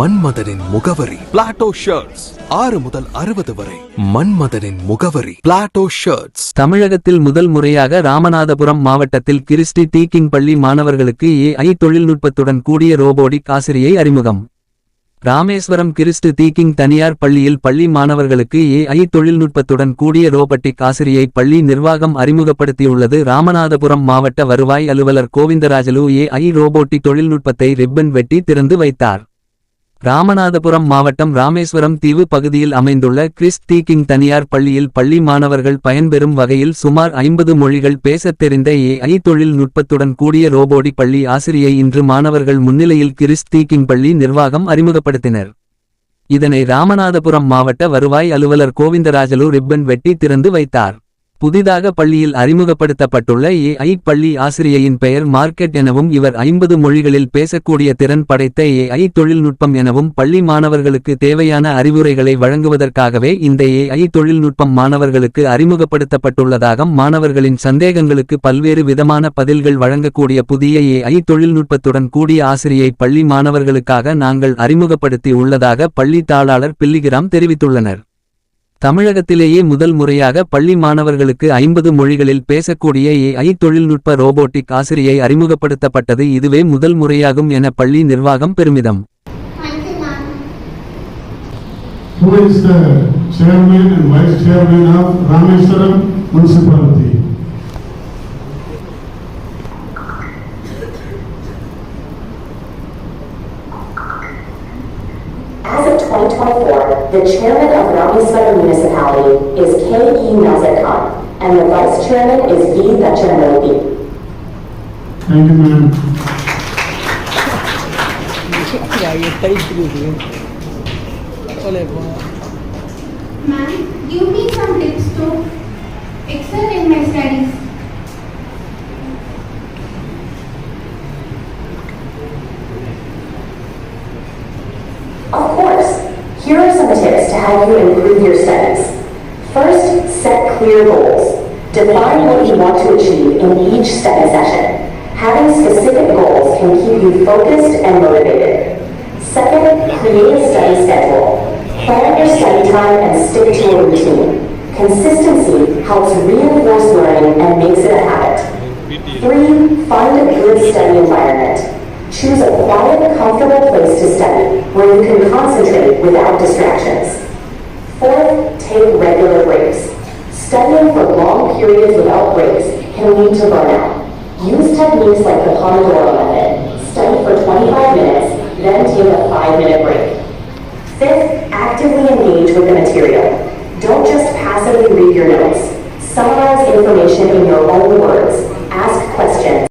மன்மதனின் முகவரி. Plato shirts ஆறு முதல் அறுபது வரை. மன்மதனின் முகவரி. பிளாட்டோ ஷர்ட்ஸ் தமிழகத்தில் முதல் முறையாக ராமநாதபுரம் மாவட்டத்தில் கிறிஸ்டி டீக்கிங் பள்ளி மாணவர்களுக்கு ஏஐ தொழில்நுட்பத்துடன் கூடிய ரோபோடிக் ஆசிரியை அறிமுகம். ராமேஸ்வரம் கிறிஸ்து தீக்கிங் தனியார் பள்ளியில் பள்ளி மாணவர்களுக்கு ஏஐ தொழில்நுட்பத்துடன் கூடிய ரோபோட்டிக் ஆசிரியை பள்ளி நிர்வாகம் அறிமுகப்படுத்தியுள்ளது. ராமநாதபுரம் மாவட்ட வருவாய் அலுவலர் கோவிந்தராஜலு ஏஐ ரோபோட்டிக் தொழில்நுட்பத்தை ரிப்பன் வெட்டி திறந்து வைத்தார். ராமநாதபுரம் மாவட்டம் ராமேஸ்வரம் தீவு பகுதியில் அமைந்துள்ள கிறிஸ் தீக்கிங் தனியார் பள்ளியில் பள்ளி மாணவர்கள் பயன்பெறும் வகையில் சுமார் ஐம்பது மொழிகள் பேசத் தெரிந்த ஏஐ தொழில்நுட்பத்துடன் கூடிய ரோபோடி பள்ளி ஆசிரியை இன்று மாணவர்கள் முன்னிலையில் கிறிஸ் தீக்கிங் பள்ளி நிர்வாகம் அறிமுகப்படுத்தினர். இதனை ராமநாதபுரம் மாவட்ட வருவாய் அலுவலர் கோவிந்தராஜலு ரிப்பன் வெட்டி திறந்து வைத்தார். புதிதாக பள்ளியில் அறிமுகப்படுத்தப்பட்டுள்ள ஏஐ பள்ளி ஆசிரியையின் பெயர் மார்க்கெட் எனவும் இவர் ஐம்பது மொழிகளில் பேசக்கூடிய திறன் படைத்த ஏஐ தொழில்நுட்பம் எனவும் பள்ளி மாணவர்களுக்கு தேவையான அறிவுரைகளை வழங்குவதற்காகவே இந்த ஏஐ தொழில்நுட்பம் மாணவர்களுக்கு அறிமுகப்படுத்தப்பட்டுள்ளதாக மாணவர்களின் சந்தேகங்களுக்கு பல்வேறு விதமான பதில்கள் வழங்கக்கூடிய புதிய ஏஐ தொழில்நுட்பத்துடன் கூடிய ஆசிரியை பள்ளி மாணவர்களுக்காக நாங்கள் அறிமுகப்படுத்தி உள்ளதாக பள்ளி தாளாளர் பில்லிகிராம் தெரிவித்துள்ளனர். தமிழகத்திலேயே முதல் முறையாக பள்ளி மாணவர்களுக்கு ஐம்பது மொழிகளில் பேசக்கூடிய ஏஐ தொழில்நுட்ப ரோபோட்டிக் ஆசிரியை அறிமுகப்படுத்தப்பட்டது இதுவே முதல் முறையாகும் என பள்ளி நிர்வாகம் பெருமிதம் Who is the chairman and vice chairman of Rameswaram municipality? 2024, the chairman of Rameswaram municipality is K.E. Nazir Khan, and the vice chairman is V. Dachanamurthy. Thank you, ma'am. Ma'am, give me some tips to excel in my studies. Of course, here are some tips to help you improve your studies. First, set clear goals. Define what you want to achieve in each study session. Having specific goals can keep you focused and motivated. Second, create a study schedule. Plan your study time and stick to a routine. Consistency helps reinforce learning and makes it a habit. Three, find a good study environment. Choose a quiet, comfortable place to study where you can concentrate without distractions. Fourth, take regular breaks. Studying for long periods without breaks can lead to burnout. Use techniques like the Pomodoro method. Study for 25 minutes, then take a 5-minute break. Fifth, actively engage with the material. Don't just passively read your notes. Summarize information in your own words. Ask questions.